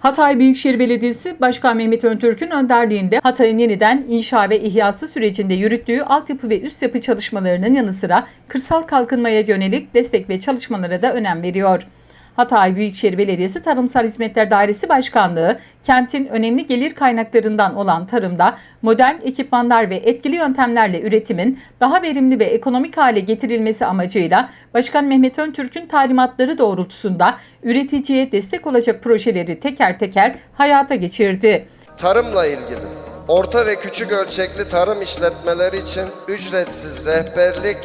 Hatay Büyükşehir Belediyesi Başkan Mehmet Öntürk'ün önderliğinde Hatay'ın yeniden inşa ve ihyası sürecinde yürüttüğü altyapı ve üst yapı çalışmalarının yanı sıra kırsal kalkınmaya yönelik destek ve çalışmalara da önem veriyor. Hatay Büyükşehir Belediyesi Tarımsal Hizmetler Dairesi Başkanlığı, kentin önemli gelir kaynaklarından olan tarımda modern ekipmanlar ve etkili yöntemlerle üretimin daha verimli ve ekonomik hale getirilmesi amacıyla Başkan Mehmet Öntürk'ün talimatları doğrultusunda üreticiye destek olacak projeleri teker teker hayata geçirdi. Tarımla ilgili orta ve küçük ölçekli tarım işletmeleri için ücretsiz rehberlik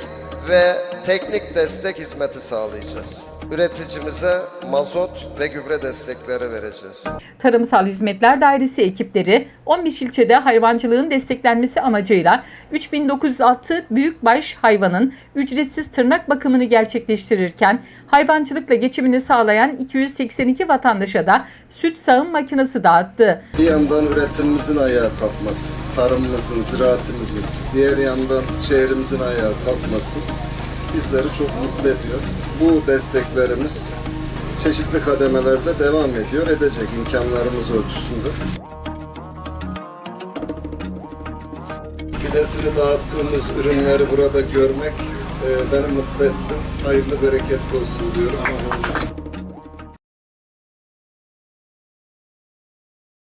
ve teknik destek hizmeti sağlayacağız. Üreticimize mazot ve gübre destekleri vereceğiz. Tarımsal Hizmetler Dairesi ekipleri 15 ilçede hayvancılığın desteklenmesi amacıyla 3906 büyükbaş hayvanın ücretsiz tırnak bakımını gerçekleştirirken hayvancılıkla geçimini sağlayan 282 vatandaşa da süt sağım makinesi dağıttı. Bir yandan üretimimizin ayağa kalkması, tarımımızın, ziraatimizin, diğer yandan şehrimizin ayağa kalkması bizleri çok mutlu ediyor. Bu desteklerimiz çeşitli kademelerde devam ediyor, edecek imkanlarımız ölçüsünde. Fidesini dağıttığımız ürünleri burada görmek e, beni mutlu etti. Hayırlı bereketli olsun diyorum.